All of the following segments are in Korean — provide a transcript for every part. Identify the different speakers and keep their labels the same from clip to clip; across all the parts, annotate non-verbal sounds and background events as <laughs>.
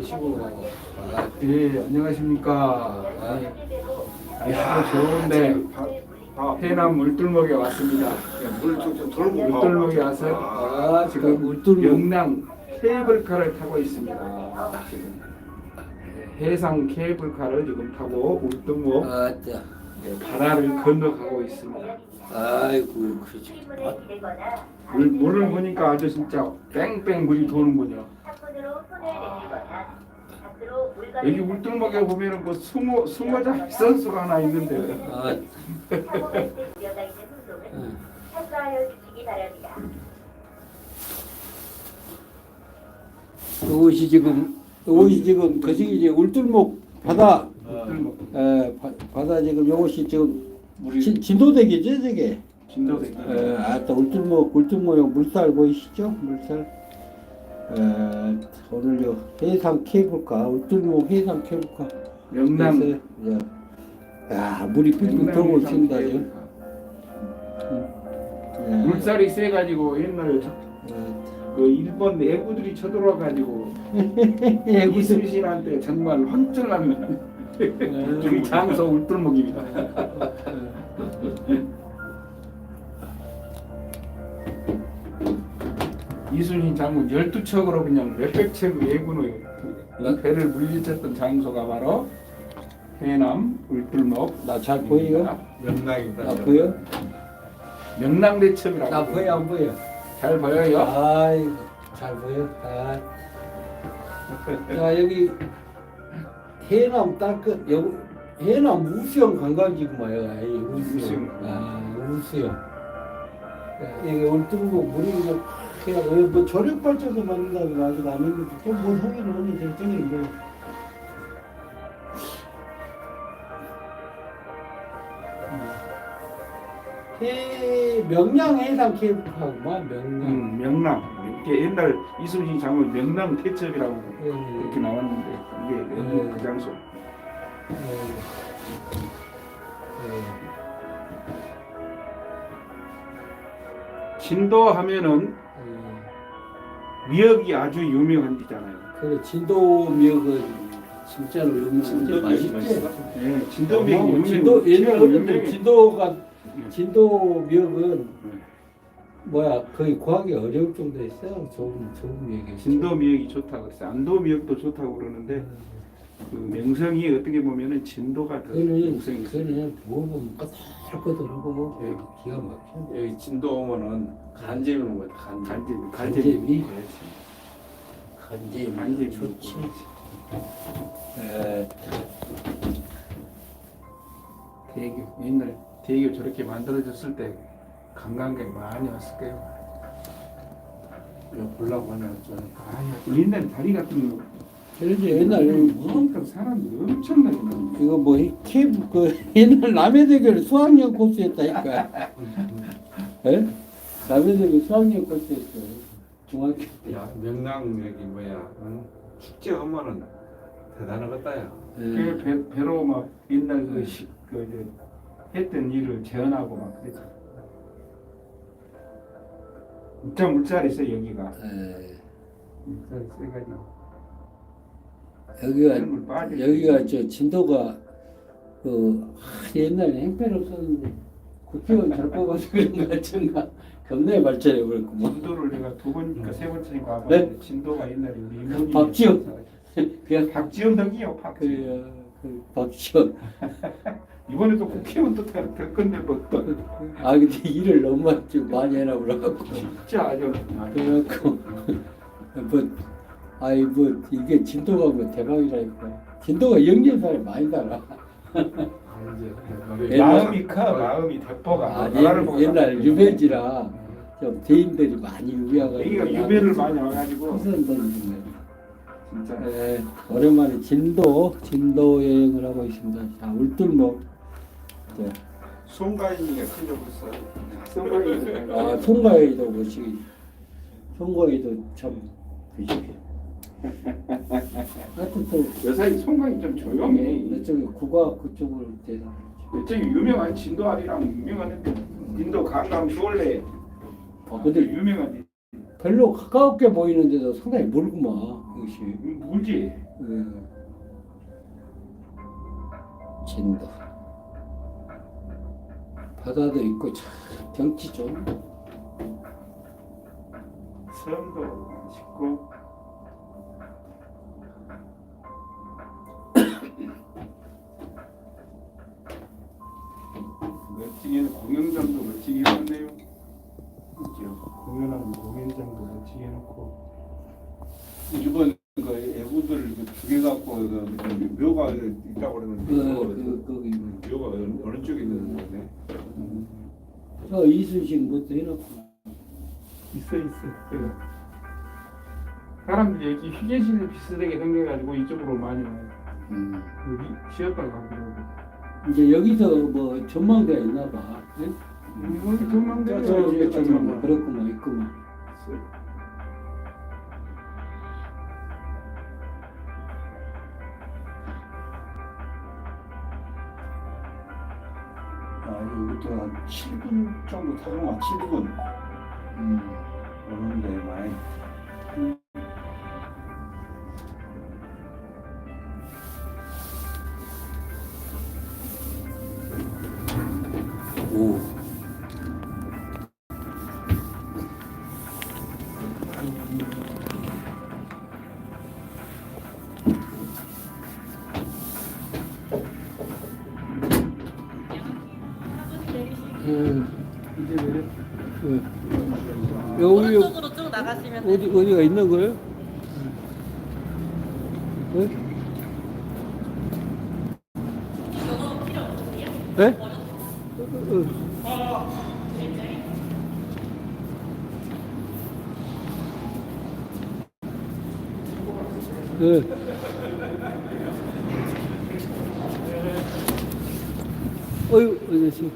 Speaker 1: 보시고 아,
Speaker 2: 예, 안녕하십니까. 예, 이야, 좋은데 해남 물들목에 왔습니다.
Speaker 3: 물좀 돌고
Speaker 2: 물들목에 와서
Speaker 1: 아, 지금
Speaker 2: 지금
Speaker 1: 물들목.
Speaker 2: 영남 케이블카를 타고 있습니다. 지금 예, 해상 케이블카를 지금 타고 물들목 예, 바다를 건너가고 있습니다.
Speaker 1: 아이고 그지
Speaker 2: 물, 물을 보니까 아주 진짜 뺑뺑 물이 도는군요. 여기 물들목에 보면은 뭐 숭어 숭어자 선수가 하나 있는데
Speaker 1: 아 이것이 지금 이것이 지금 그중에 이제 울들목 바다 에, 바, 바다 지금 이것이 지금 진, 진도대기죠 저게?
Speaker 2: 진도대.
Speaker 1: 에, 아따 울들목 울들목형 물살 보이시죠? 물살. 에, 오늘 요 해상 케이블카 울들목 해상 케이블카.
Speaker 2: 영남.
Speaker 1: 그래서, 야, 야 물이 삐끗 돌고 있습니다 지금 예.
Speaker 2: 물살이 세가지고 옛날에 저-
Speaker 1: 어,
Speaker 2: 그 일본 애구들이 쳐들어와가지고
Speaker 1: 애구들. <laughs>
Speaker 2: 이순신한테 정말 황철 나 는그 장소 울들목입니다. 이순신 장군 12척으로 그냥 몇백 척의 애군의 그 배를 물리쳤던 장소가 바로 해남 울들목
Speaker 1: 나잘 보여요?
Speaker 3: 명당이다.
Speaker 1: 나 보여?
Speaker 2: 명랑대첩이라고
Speaker 1: 나 보여 안 보여?
Speaker 2: 잘 보여요?
Speaker 1: 아이고 잘 보여. 아. 자 여기 해남 땅끝 여기 해남 우수영 관광지구만요. 이. 우수영. 아 우수영. 이게 울릉도 물이 그냥 그냥 여기 뭐 조력 발전소 만든다고 안 했는데 좀뭘 하기는 하는데 저기 뭐. 해 명량 해상 케이블카구만 명량.
Speaker 2: 음, 명랑 이게 옛날 이순신 장군 명랑 대첩이라고
Speaker 1: 예,
Speaker 2: 이렇게 나왔는데 이게
Speaker 1: 음.
Speaker 2: 그 장소
Speaker 1: 예. 예.
Speaker 2: 진도 하면은
Speaker 1: 예.
Speaker 2: 미역이 아주 유명한 데잖아요.
Speaker 1: 그래 진도 미역은 진짜로 유명 진짜 맛있지.
Speaker 2: 예, 진도 미역이
Speaker 1: 어,
Speaker 2: 유명.
Speaker 1: 진도
Speaker 2: 유명해.
Speaker 1: 진도가
Speaker 2: 음.
Speaker 1: 진도 미역은
Speaker 2: 음.
Speaker 1: 뭐야 거의 구하기 어려울 정도였어요. 좋은 좋은 미역이.
Speaker 2: 진도 미역이 좋다고 그랬어요. 안도 미역도 좋다고 그러는데 그 명성이 어떻게 보면은 진도가 더
Speaker 1: 그는
Speaker 2: 명성이.
Speaker 1: 그는 먹으면 까다롭고
Speaker 2: 예.
Speaker 1: 기가 막혀.
Speaker 3: 여기 진도 오면은 간제비 먹어요. 간제비.
Speaker 2: 간제비,
Speaker 1: 간제비?
Speaker 2: 그렇지.
Speaker 1: 간제비
Speaker 2: 간제비
Speaker 1: 좋지. 에,
Speaker 2: 대교 옛날 대교 저렇게 만들어졌을 때 관광객 많이 왔을 거예요.
Speaker 3: 이거 보려고 하면 좀
Speaker 2: 아니 옛날 다리 같은 거
Speaker 1: 그러지 옛날
Speaker 2: 엄청 사람이 엄청나게 많이
Speaker 1: 이거 뭐 케이블 그 <laughs> 옛날 남해대교를 수학여행 코스였다니까. 에? 남해대교 수학여행 코스였어. 중학교 때.
Speaker 3: 야 명당 여기 뭐야 응? 축제 하면은 대단하겠다 야.
Speaker 2: 그 배, 배로 막 옛날 그, 시, 그 이제 했던 일을 재현하고 막 그랬죠. 진짜 물살이 있어 여기가
Speaker 1: 에,
Speaker 2: 물살이 세가지고
Speaker 1: 여기가. 여기가 저 진도가 그 하, 옛날에 행패 없었는데 국회의원 잘 뽑아서 그런 거 같은가 겁나게 발전해 버렸구만.
Speaker 2: 진도를 내가 두 번인가 세 번째인가
Speaker 1: 네?
Speaker 2: 와봤는데 진도가 옛날에 우리 이모님이
Speaker 1: 박지원. 그냥
Speaker 2: 박지원 덕이요 박지원
Speaker 1: 그, 그 박지원.
Speaker 2: 이번에도 국회의원 또될 건데 뭐 또.
Speaker 1: 아 근데 일을 너무 좀 많이 해놔 버려갖고.
Speaker 2: 진짜 아주
Speaker 1: 그래갖고 뭐 아이 뭐 이게 진도가 뭐 대박이라니까. 진도가 사람이 많이 달아.
Speaker 3: 이제
Speaker 2: 마음이 커 마음이 대포가.
Speaker 1: 아,
Speaker 2: 나라를 보고
Speaker 1: 옛, 옛날. 유배지라 좀 대인들이 많이
Speaker 2: 여기가 유배를 많이 와가지고. 진짜.
Speaker 1: 네, 오랜만에 진도 진도 여행을 하고 있습니다. 자 울들목 자,
Speaker 3: 송가인이가 큰적.
Speaker 2: 성공이
Speaker 1: 아 송가에도 보시기 송가에도 참 그지 하여튼 또
Speaker 2: 여사이 송강이 좀 조용해.
Speaker 1: 이쪽에 국가 그쪽으로 대상
Speaker 2: 저기 유명한 진도아리랑 유명한 인도 강남 수월래
Speaker 1: 아,
Speaker 2: 근데 유명한
Speaker 1: 별로 가깝게 보이는데도 상당히 멀구만 이것이.
Speaker 2: 물지?
Speaker 1: 그 진도 바다도 있고 참 경치 좋은
Speaker 2: 섬도 멋있고 <coughs> 멋지게 공연장도 멋지게 해놨네요. 그죠? 공연하는 공연장도 멋지게 해놓고
Speaker 3: 이번 그 애구들 그 두개 갖고 그 묘가 있다고 그러는데
Speaker 1: 그,
Speaker 3: 그거
Speaker 1: 그, 거기
Speaker 3: 묘가 어느, 어느 쪽에 있는 거네?
Speaker 1: 저 이순신 것도 해놓고
Speaker 2: 있어 있어. 그래. 사람들이 여기 휴게실 비슷하게 생겨가지고 이쪽으로 많이 와요.
Speaker 1: 음.
Speaker 2: 여기 쉬었다가 가고.
Speaker 1: 이제 여기서 뭐 전망대가 있나 봐 예?
Speaker 2: 여기 전망대가
Speaker 1: 저
Speaker 2: 여기
Speaker 1: 이제 좀
Speaker 2: 전망대.
Speaker 1: 그렇구만 있구만
Speaker 3: 아 여기부터 한 7분 정도 타고 7분
Speaker 1: 음.
Speaker 3: 오는데 많이
Speaker 1: 음,
Speaker 2: 이제 왜
Speaker 1: 음. 여기
Speaker 4: 오른쪽으로 쭉 나가시면
Speaker 1: 어디 어디가 있는 거예요? 네? 네? 어, 어. 네. 어유, 어디 지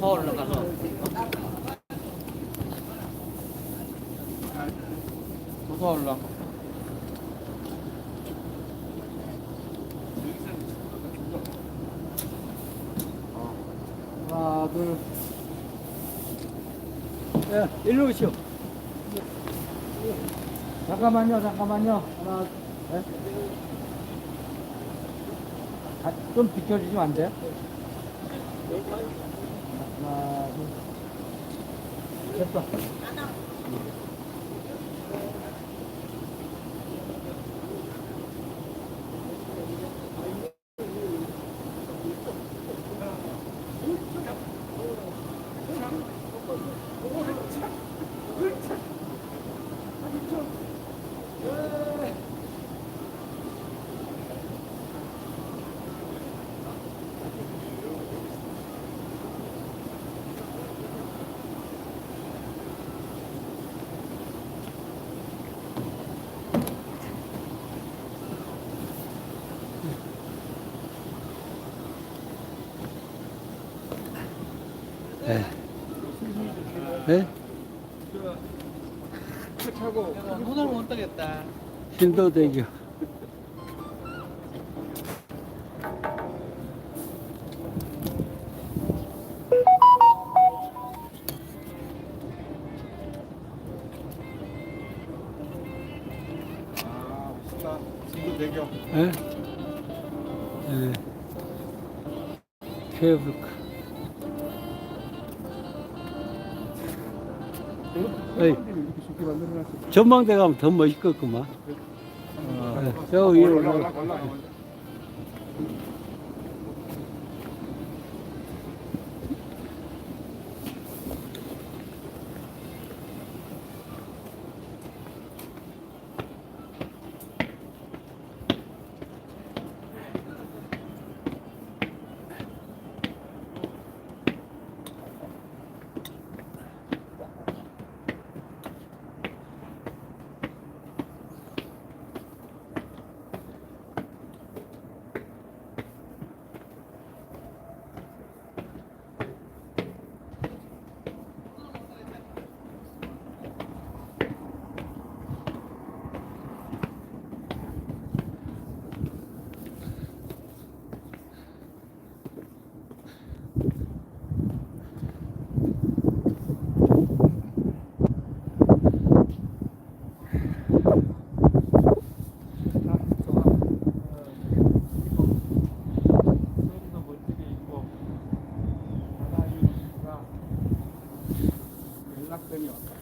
Speaker 4: 더 올라가서 더 올라.
Speaker 1: 하나, 둘. 야, 일로 오시오. 잠깐만요, 잠깐만요. 하나, 네? 아, 좀 비켜주시면 안 돼요? 하나, 둘. 됐어. 네?
Speaker 2: 타고
Speaker 4: 손을 못 뜨겠다.
Speaker 1: 신도대교. 예? 예. 케이블카.
Speaker 2: 만들어놨어.
Speaker 1: 전망대 가면 더 멋있겠구만. 어, 저 위로
Speaker 3: 올라 올라
Speaker 1: 올라.
Speaker 3: 올라 올라